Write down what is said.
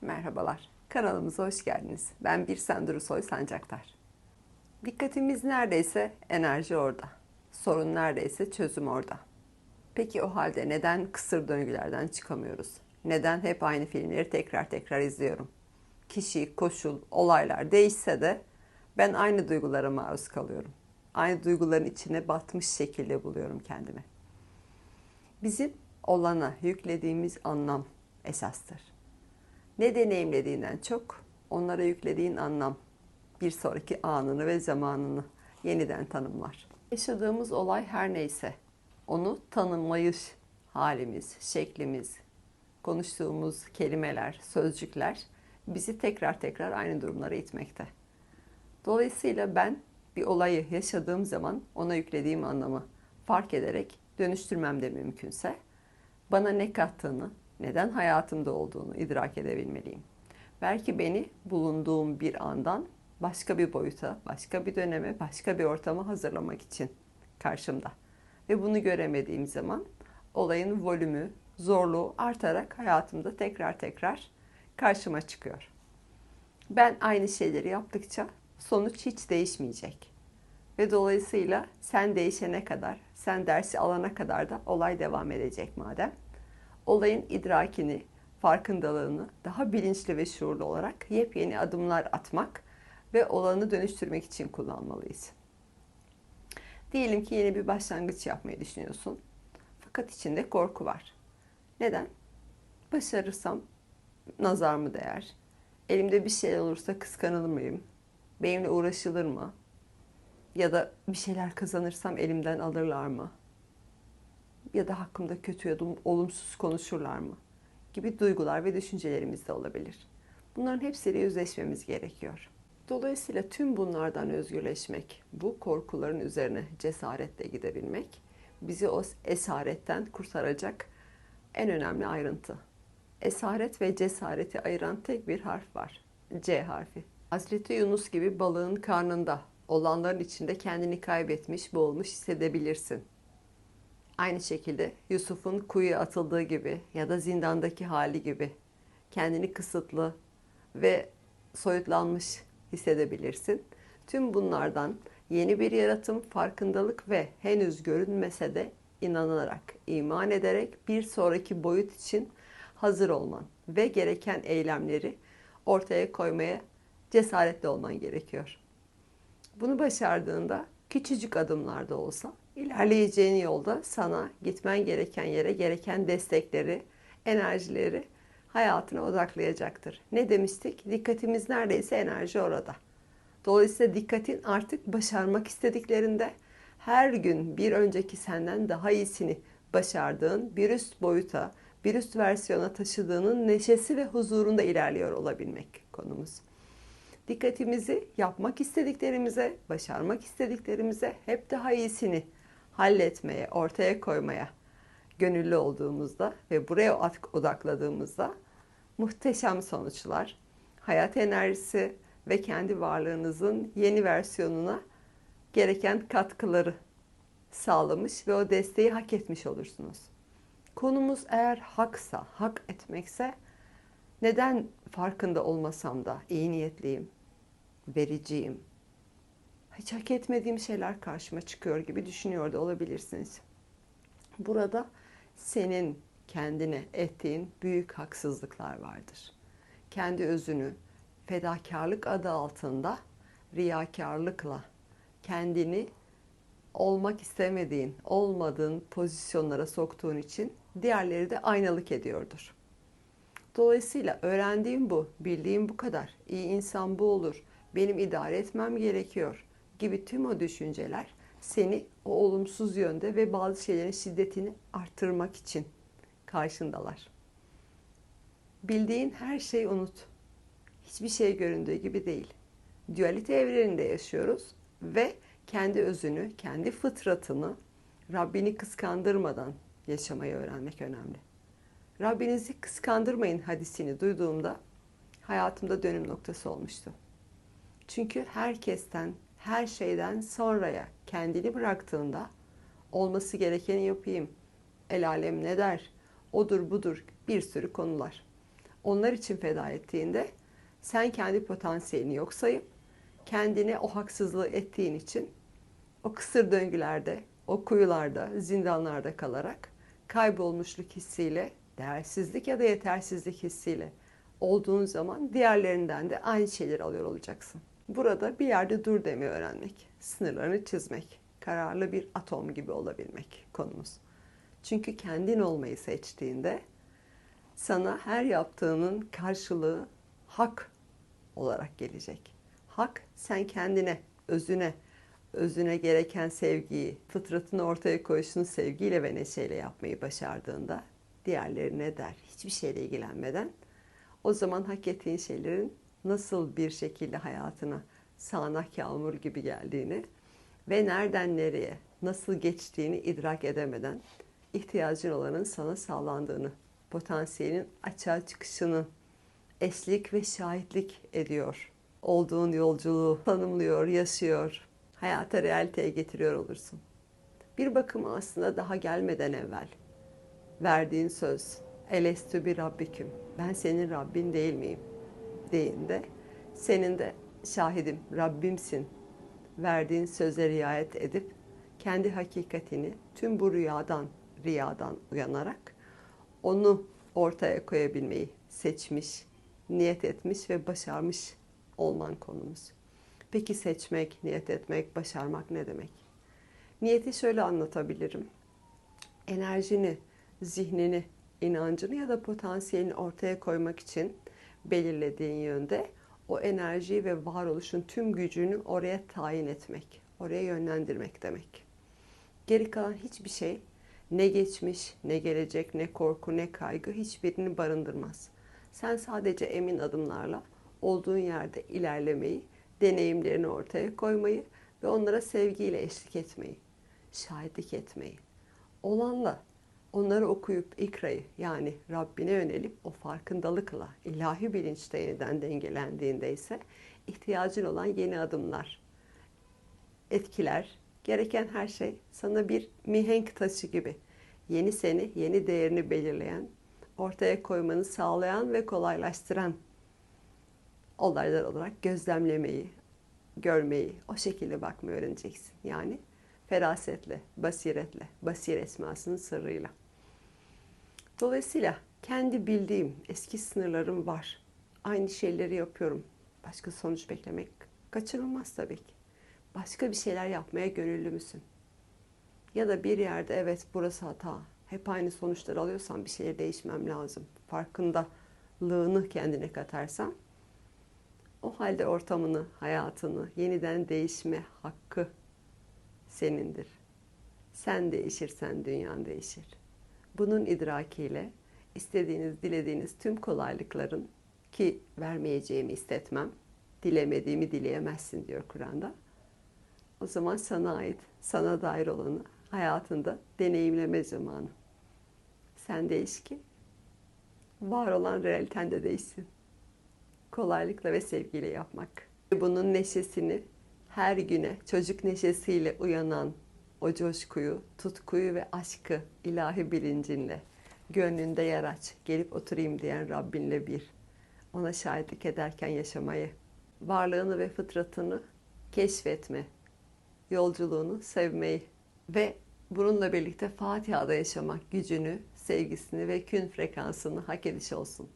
Merhabalar, kanalımıza hoş geldiniz. Ben bir Duru Soy Sancaktar. Dikkatimiz neredeyse enerji orada. Sorun neredeyse çözüm orada. Peki o halde neden kısır döngülerden çıkamıyoruz? Neden hep aynı filmleri tekrar tekrar izliyorum? Kişi, koşul, olaylar değişse de ben aynı duygulara maruz kalıyorum. Aynı duyguların içine batmış şekilde buluyorum kendimi. Bizim olana yüklediğimiz anlam esastır. Ne deneyimlediğinden çok onlara yüklediğin anlam bir sonraki anını ve zamanını yeniden tanımlar. Yaşadığımız olay her neyse onu tanımlayış halimiz, şeklimiz, konuştuğumuz kelimeler, sözcükler bizi tekrar tekrar aynı durumlara itmekte. Dolayısıyla ben bir olayı yaşadığım zaman ona yüklediğim anlamı fark ederek dönüştürmem de mümkünse bana ne kattığını, neden hayatımda olduğunu idrak edebilmeliyim. Belki beni bulunduğum bir andan başka bir boyuta, başka bir döneme, başka bir ortama hazırlamak için karşımda. Ve bunu göremediğim zaman olayın volümü, zorluğu artarak hayatımda tekrar tekrar karşıma çıkıyor. Ben aynı şeyleri yaptıkça sonuç hiç değişmeyecek. Ve dolayısıyla sen değişene kadar, sen dersi alana kadar da olay devam edecek madem. Olayın idrakini, farkındalığını daha bilinçli ve şuurlu olarak yepyeni adımlar atmak ve olanı dönüştürmek için kullanmalıyız. Diyelim ki yeni bir başlangıç yapmayı düşünüyorsun. Fakat içinde korku var. Neden? Başarırsam nazar mı değer? Elimde bir şey olursa kıskanılır mıyım? Benimle uğraşılır mı? Ya da bir şeyler kazanırsam elimden alırlar mı? Ya da hakkımda kötü ya da olumsuz konuşurlar mı? Gibi duygular ve düşüncelerimiz de olabilir. Bunların hepsiyle yüzleşmemiz gerekiyor. Dolayısıyla tüm bunlardan özgürleşmek, bu korkuların üzerine cesaretle gidebilmek bizi o esaretten kurtaracak en önemli ayrıntı. Esaret ve cesareti ayıran tek bir harf var. C harfi. Hazreti Yunus gibi balığın karnında olanların içinde kendini kaybetmiş, boğulmuş hissedebilirsin. Aynı şekilde Yusuf'un kuyuya atıldığı gibi ya da zindandaki hali gibi kendini kısıtlı ve soyutlanmış hissedebilirsin. Tüm bunlardan yeni bir yaratım, farkındalık ve henüz görünmese de inanarak, iman ederek bir sonraki boyut için hazır olman ve gereken eylemleri ortaya koymaya cesaretli olman gerekiyor. Bunu başardığında küçücük adımlarda olsa ilerleyeceğin yolda sana gitmen gereken yere gereken destekleri, enerjileri hayatına odaklayacaktır. Ne demiştik? Dikkatimiz neredeyse enerji orada. Dolayısıyla dikkatin artık başarmak istediklerinde her gün bir önceki senden daha iyisini başardığın bir üst boyuta, bir üst versiyona taşıdığının neşesi ve huzurunda ilerliyor olabilmek konumuz. Dikkatimizi yapmak istediklerimize, başarmak istediklerimize hep daha iyisini halletmeye, ortaya koymaya gönüllü olduğumuzda ve buraya odakladığımızda muhteşem sonuçlar, hayat enerjisi ve kendi varlığınızın yeni versiyonuna gereken katkıları sağlamış ve o desteği hak etmiş olursunuz. Konumuz eğer haksa, hak etmekse neden farkında olmasam da iyi niyetliyim, vericiyim, hiç hak etmediğim şeyler karşıma çıkıyor gibi düşünüyor da olabilirsiniz. Burada senin kendine ettiğin büyük haksızlıklar vardır. Kendi özünü fedakarlık adı altında riyakarlıkla kendini olmak istemediğin, olmadığın pozisyonlara soktuğun için diğerleri de aynalık ediyordur. Dolayısıyla öğrendiğim bu, bildiğim bu kadar. İyi insan bu olur. Benim idare etmem gerekiyor gibi tüm o düşünceler seni o olumsuz yönde ve bazı şeylerin şiddetini arttırmak için karşındalar. Bildiğin her şeyi unut. Hiçbir şey göründüğü gibi değil. Dualite evreninde yaşıyoruz ve kendi özünü, kendi fıtratını Rabbini kıskandırmadan yaşamayı öğrenmek önemli. Rabbinizi kıskandırmayın hadisini duyduğumda hayatımda dönüm noktası olmuştu. Çünkü herkesten, her şeyden sonraya kendini bıraktığında olması gerekeni yapayım. El alem ne der? Odur budur bir sürü konular. onlar için feda ettiğinde sen kendi potansiyelini yok sayıp kendine o haksızlığı ettiğin için o kısır döngülerde, o kuyularda, zindanlarda kalarak kaybolmuşluk hissiyle, değersizlik ya da yetersizlik hissiyle olduğun zaman diğerlerinden de aynı şeyleri alıyor olacaksın. Burada bir yerde dur demeyi öğrenmek, sınırlarını çizmek, kararlı bir atom gibi olabilmek konumuz. Çünkü kendin olmayı seçtiğinde sana her yaptığının karşılığı hak olarak gelecek. Hak sen kendine, özüne, özüne gereken sevgiyi, fıtratını ortaya koyuşunu sevgiyle ve neşeyle yapmayı başardığında diğerlerine der, hiçbir şeyle ilgilenmeden o zaman hak ettiğin şeylerin nasıl bir şekilde hayatına sağanak yağmur gibi geldiğini ve nereden nereye, nasıl geçtiğini idrak edemeden ihtiyacın olanın sana sağlandığını, potansiyelin açığa çıkışını eşlik ve şahitlik ediyor. Olduğun yolculuğu tanımlıyor, yaşıyor, hayata realiteye getiriyor olursun. Bir bakıma aslında daha gelmeden evvel verdiğin söz, elestü bir rabbiküm, ben senin Rabbin değil miyim? Deyinde senin de şahidim, Rabbimsin verdiğin söze riayet edip kendi hakikatini tüm bu rüyadan, riyadan uyanarak onu ortaya koyabilmeyi seçmiş, niyet etmiş ve başarmış olman konumuz. Peki seçmek, niyet etmek, başarmak ne demek? Niyeti şöyle anlatabilirim. Enerjini, zihnini, inancını ya da potansiyelini ortaya koymak için belirlediğin yönde o enerjiyi ve varoluşun tüm gücünü oraya tayin etmek, oraya yönlendirmek demek. Geri kalan hiçbir şey ne geçmiş, ne gelecek, ne korku, ne kaygı hiçbirini barındırmaz. Sen sadece emin adımlarla olduğun yerde ilerlemeyi, deneyimlerini ortaya koymayı ve onlara sevgiyle eşlik etmeyi, şahitlik etmeyi, olanla onları okuyup ikrayı yani Rabbine yönelip o farkındalıkla ilahi bilinçte yeniden dengelendiğinde ise ihtiyacın olan yeni adımlar, etkiler, gereken her şey sana bir mihenk taşı gibi yeni seni, yeni değerini belirleyen, ortaya koymanı sağlayan ve kolaylaştıran olaylar olarak gözlemlemeyi, görmeyi, o şekilde bakmayı öğreneceksin. Yani ferasetle, basiretle, basir esmasının sırrıyla. Dolayısıyla kendi bildiğim eski sınırlarım var. Aynı şeyleri yapıyorum. Başka sonuç beklemek kaçınılmaz tabii ki. Başka bir şeyler yapmaya gönüllü müsün? Ya da bir yerde evet burası hata. Hep aynı sonuçları alıyorsan bir şeyler değişmem lazım. Farkındalığını kendine katarsan o halde ortamını, hayatını yeniden değişme hakkı senindir. Sen değişirsen dünyan değişir. Bunun idrakiyle istediğiniz, dilediğiniz tüm kolaylıkların ki vermeyeceğimi istetmem, dilemediğimi dileyemezsin diyor Kur'an'da. O zaman sana ait, sana dair olanı hayatında deneyimleme zamanı. Sen değiş ki var olan realiten de değişsin. Kolaylıkla ve sevgiyle yapmak. Bunun neşesini her güne çocuk neşesiyle uyanan o coşkuyu, tutkuyu ve aşkı ilahi bilincinle, gönlünde yer aç, gelip oturayım diyen Rabbinle bir. Ona şahitlik ederken yaşamayı, varlığını ve fıtratını keşfetme, yolculuğunu sevmeyi ve bununla birlikte Fatiha'da yaşamak gücünü, sevgisini ve kün frekansını hak ediş olsun.